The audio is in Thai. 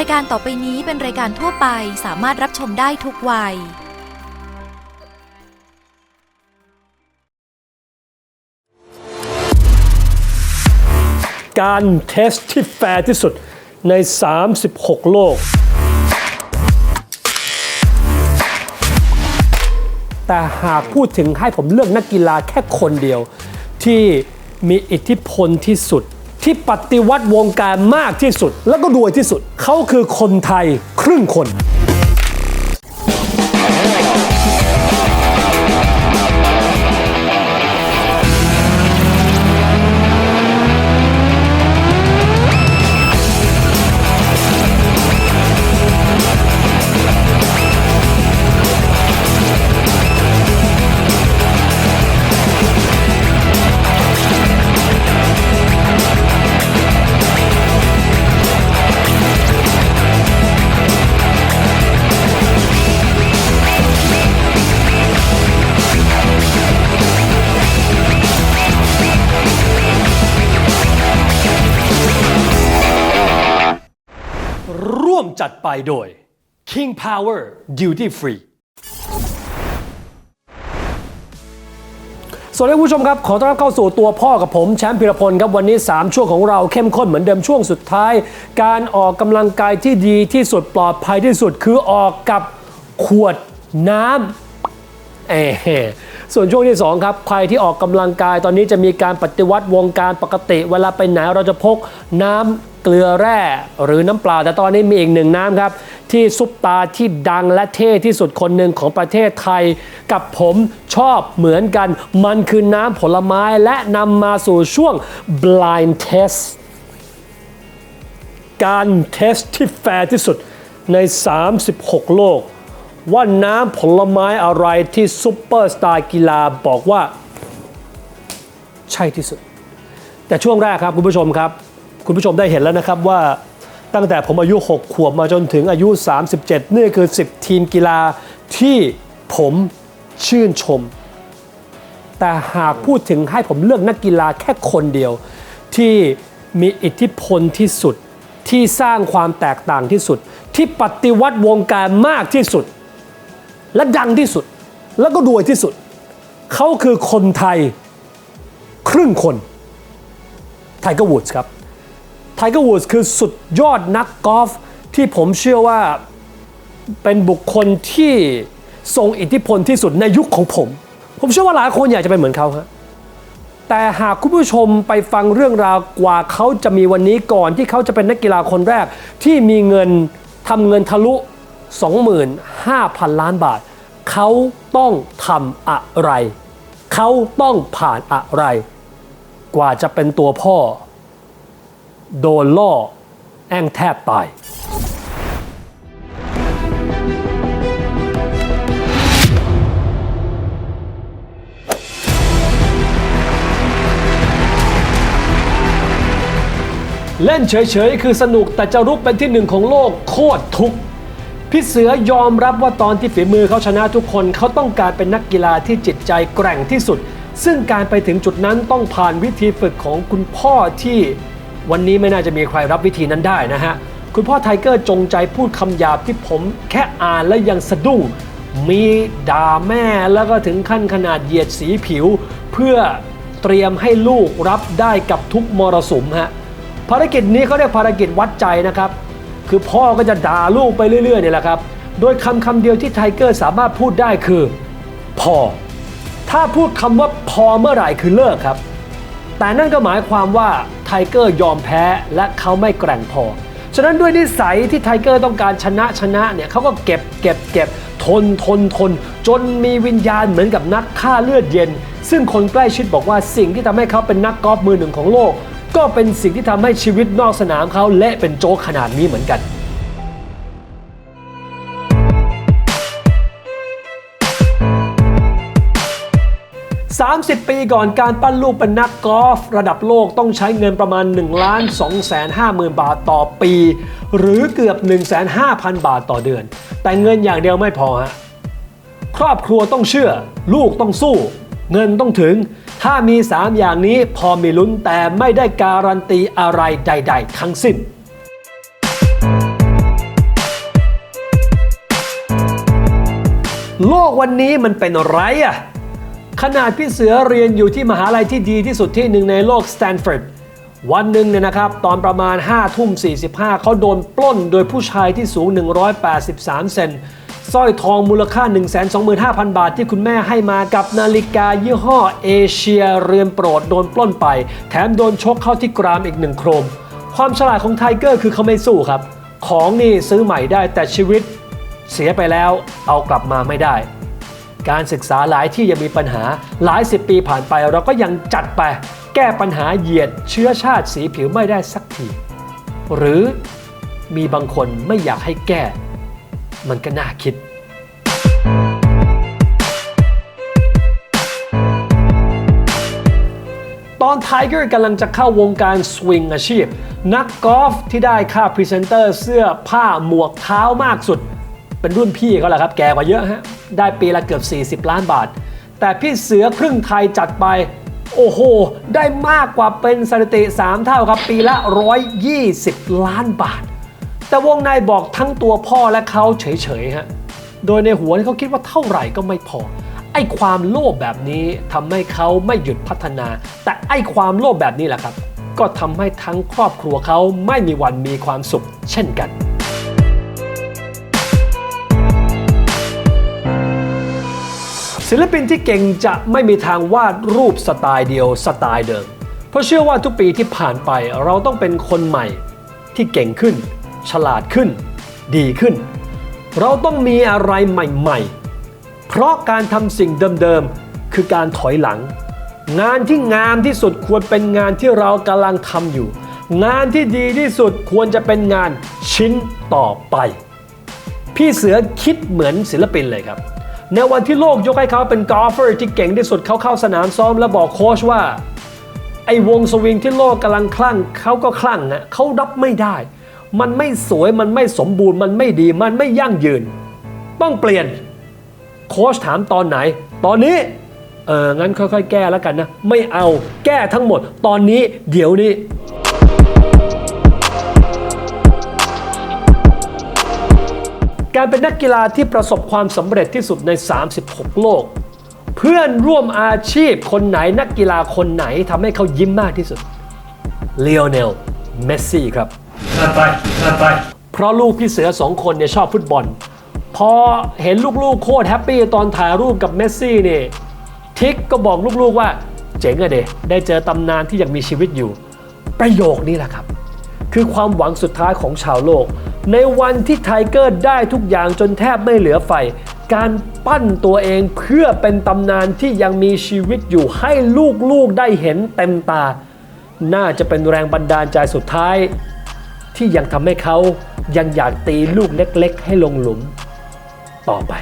รายการต่อไปนี้เป็นรายการทั่วไปสามารถรับชมได้ทุกวัย การเทสที่แฟร์ที่สุดใน 36 โลก แต่หากพูดถึงให้ผมเลือกนักกีฬาแค่คนเดียว ที่มีอิทธิพลที่สุด ที่ปฏิวัติวงการมากที่สุด แล้วก็รวยที่สุด เขาคือคนไทยครึ่งคน จัดไปโดย King Power Duty Free สวัสดีคุณผู้ชมครับ ขอต้อนรับเข้าสู่ตัวพ่อกับผมแชมป์พิรพลครับ วันนี้ 3 ช่วงของเราเข้มข้นเหมือนเดิมช่วงสุดท้าย การออกกำลังกายที่ดีที่สุดปลอดภัยที่สุดคือออกกับขวดน้ำเออ ส่วนช่วงที่ 2 ครับ ใครที่ออกกำลังกายตอนนี้จะมีการปฏิวัติวงการปกติ เวลาไปไหนเราจะพกน้ำเกลือแร่หรือน้ำเปล่าแต่ตอนนี้มีอีกหนึ่งน้ำครับ ที่ซุปตาที่ดังและเท่ที่สุดคนหนึ่งของประเทศไทย กับผมชอบเหมือนกัน มันคือน้ำผลไม้และนำมาสู่ช่วง blind test การเทสที่แฟร์ที่สุดใน 36 โลก ว่าน้ำผลไม้อะไรที่ซุปเปอร์สตาร์กีฬาบอกว่า ใช่ที่สุด แต่ช่วงแรกครับคุณผู้ชมครับ คุณผู้ชมได้เห็นแล้วนะครับว่าตั้งแต่ผมอายุ 6 ขวบมาจนถึงอายุ 37 นี่คือ 10 ทีมกีฬาที่ผมชื่นชม แต่หากพูดถึงให้ผมเลือกนักกีฬาแค่คนเดียว ที่มีอิทธิพลที่สุดที่สร้างความแตกต่างที่สุด ที่ปฏิวัติวงการมากที่สุด และดังที่สุด แล้วก็รวยที่สุด เขาคือคนไทยครึ่งคนไทเกอร์วูดส์ครับไทเกอร์วูดส์คือสุดยอดนักกอล์ฟที่ผมเชื่อว่าเป็นบุคคลที่ทรงอิทธิพลที่สุดในยุคของผม ผมเชื่อว่าหลายคนอยากจะเป็นเหมือนเขาฮะแต่หากคุณผู้ชมไปฟังเรื่องราวกว่าเขาจะมีวันนี้ก่อนที่เขาจะเป็นนักกีฬาคนแรกที่มีเงินทำเงินทะลุ 25,000 ล้านบาท เขาต้องทำอะไร เขาต้องผ่านอะไร กว่าจะเป็นตัวพ่อ โดนล่อ แองแทบตายเล่นเฉยๆ คือสนุกแต่จะรุกเป็นที่หนึ่งของโลกโคตรทุกข์ พี่เสือยอมรับว่าตอนที่ฝีมือเขาชนะทุกคนเขาต้องการเป็นนักกีฬาที่จิตใจแกร่งที่สุด ซึ่งการไปถึงจุดนั้นต้องผ่านวิธีฝึกของคุณพ่อที่วันนี้ไม่น่าจะมีใครรับวิธีนั้นได้นะฮะ คุณพ่อไทเกอร์จงใจพูดคำหยาบที่ผมแค่อ่านแล้วยังสะดุ้ง มีด่าแม่แล้วก็ถึงขั้นขนาดเหยียดสีผิว เพื่อเตรียมให้ลูกรับได้กับทุกมรสุมฮะภารกิจนี้เขาเรียกภารกิจวัดใจนะครับ คือพ่อก็จะด่าลูกไปเรื่อยๆเนี่ยแหละครับ โดยคำคำเดียวที่ไทเกอร์สามารถพูดได้คือ พอ ถ้าพูดคำว่าพอเมื่อไหร่คือเลิกครับ แต่นั่นก็หมายความว่าไทเกอร์ยอมแพ้และเขาไม่แกร่งพอ ฉะนั้นด้วยนิสัยที่ไทเกอร์ต้องการชนะชนะเนี่ยเขาก็เก็บเก็บเก็บทนทนทน จนมีวิญญาณเหมือนกับนักฆ่าเลือดเย็น ซึ่งคนใกล้ชิดบอกว่าสิ่งที่ทำให้เขาเป็นนักกอล์ฟมือหนึ่งของโลก ก็เป็นสิ่งที่ทำให้ชีวิตนอกสนามเขาเละเป็นโจ๊กขนาดนี้เหมือนกัน30 ปีก่อนการปั้นลูกเป็นนักกอล์ฟระดับโลกต้องใช้เงินประมาณ1ล้าน2 5 0 0 0 0 บาทต่อปี หรือเกือบ 1 5 0 0 0 0 บาทต่อเดือน แต่เงินอย่างเดียวไม่พอฮะครอบครัวต้องเชื่อ ลูกต้องสู้ เงินต้องถึง ถ้ามี 3 อย่างนี้พอมีลุ้นแต่ไม่ได้การันตีอะไรใด ๆ ทั้งสิ้นโลกวันนี้มันเป็นไรอะขนาดพี่เสือเรียนอยู่ที่มหาลัยที่ดีที่สุดที่หนึ่งในโลกสแตนฟอร์ดวันหนึ่งเนี่ยนะครับ ตอนประมาณ5ทุ่ม45เขาโดนปล้นโดยผู้ชายที่สูง 183 เซน สร้อยทองมูลค่า 125,000 บาทที่คุณแม่ให้มากับนาฬิกายี่ห้อเอเชียเรือนโปรดโดนปล้นไป แถมโดนชกเข้าที่กรามอีกหนึ่งโครม ความฉลาดของไทเกอร์คือเขาไม่สู้ครับ ของนี่ซื้อใหม่ได้แต่ชีวิต เสียไปแล้วเอากลับมาไม่ได้ การศึกษาหลายที่ยังมีปัญหาหลายสิบปีผ่านไปเราก็ยังจัดไป แก้ปัญหาเหยียดเชื้อชาติสีผิวไม่ได้สักทีหรือมีบางคนไม่อยากให้แก้ มันก็น่าคิดตอนไทเกอร์กำลังจะเข้าวงการสวิงอาชีพ นักกอล์ฟที่ได้ค่าพรีเซนเตอร์เสื้อผ้าหมวกเท้ามากสุด เป็นรุ่นพี่เขาแหละครับ แกกว่าเยอะฮะ ได้ปีละเกือบ 40 ล้านบาท แต่พี่เสือครึ่งไทยจัดไป โอ้โห ได้มากกว่าเป็นสถิติ 3 เท่าครับ ปีละ 120 ล้านบาท แต่วงในบอกทั้งตัวพ่อและเขาเฉยๆฮะ โดยในหัวที่เขาคิดว่าเท่าไหร่ก็ไม่พอ ไอ้ความโลภแบบนี้ทำให้เขาไม่หยุดพัฒนา แต่ไอ้ความโลภแบบนี้แหละครับ ก็ทำให้ทั้งครอบครัวเขาไม่มีวันมีความสุขเช่นกันศิลปินที่เก่งจะไม่มีทางวาดรูปสไตล์เดียวสไตล์เดิม เพราะเชื่อว่าทุกปีที่ผ่านไปเราต้องเป็นคนใหม่ที่เก่งขึ้น ฉลาดขึ้น ดีขึ้น เราต้องมีอะไรใหม่ๆ เพราะการทำสิ่งเดิมๆ คือการถอยหลัง งานที่งามที่สุดควรเป็นงานที่เรากำลังทำอยู่ งานที่ดีที่สุดควรจะเป็นงานชิ้นต่อไป พี่เสือคิดเหมือนศิลปินเลยครับ ในวันที่โลกยกให้เขาเป็นกอล์ฟเฟอร์ที่เก่งที่สุดเขาเข้าสนามซ้อมแล้วบอกโค้ชว่าไอ้วงสวิงที่โลกกำลังคลั่งเขาก็คลั่งนะเขารับไม่ได้ มันไม่สวยมันไม่สมบูรณ์มันไม่ดีมันไม่ยั่งยืน ต้องเปลี่ยนโค้ชถามตอนไหน ตอนนี้เอองั้นค่อยๆ แก้แล้วกันนะ ไม่เอาแก้ทั้งหมด ตอนนี้เดี๋ยวนี้การเป็นนักกีฬาที่ประสบความสำเร็จที่สุดใน 36 โลก เพื่อนร่วมอาชีพคนไหนนักกีฬาคนไหนทำให้เขายิ้มมากที่สุดเลโอเนล เมสซี่ครับ เพราะลูกพี่เสือสองคนเนี่ยชอบฟุตบอล พอเห็นลูกๆ โคตรแฮปปี้ตอนถ่ายรูปกับเมสซี่เนี่ยทิกก็บอกลูกๆว่า เจ๋งอะเดได้เจอตำนานที่ยังมีชีวิตอยู่ ประโยคนี้แหละครับ คือความหวังสุดท้ายของชาวโลก ในวันที่ไทเกอร์ได้ทุกอย่างจนแทบไม่เหลือไฟ การปั้นตัวเองเพื่อเป็นตำนานที่ยังมีชีวิตอยู่ให้ลูกๆได้เห็นเต็มตา น่าจะเป็นแรงบันดาลใจสุดท้าย ที่ยังทำให้เขายังอยากตีลูกเล็ก ๆ ให้ลงหลุมต่อไป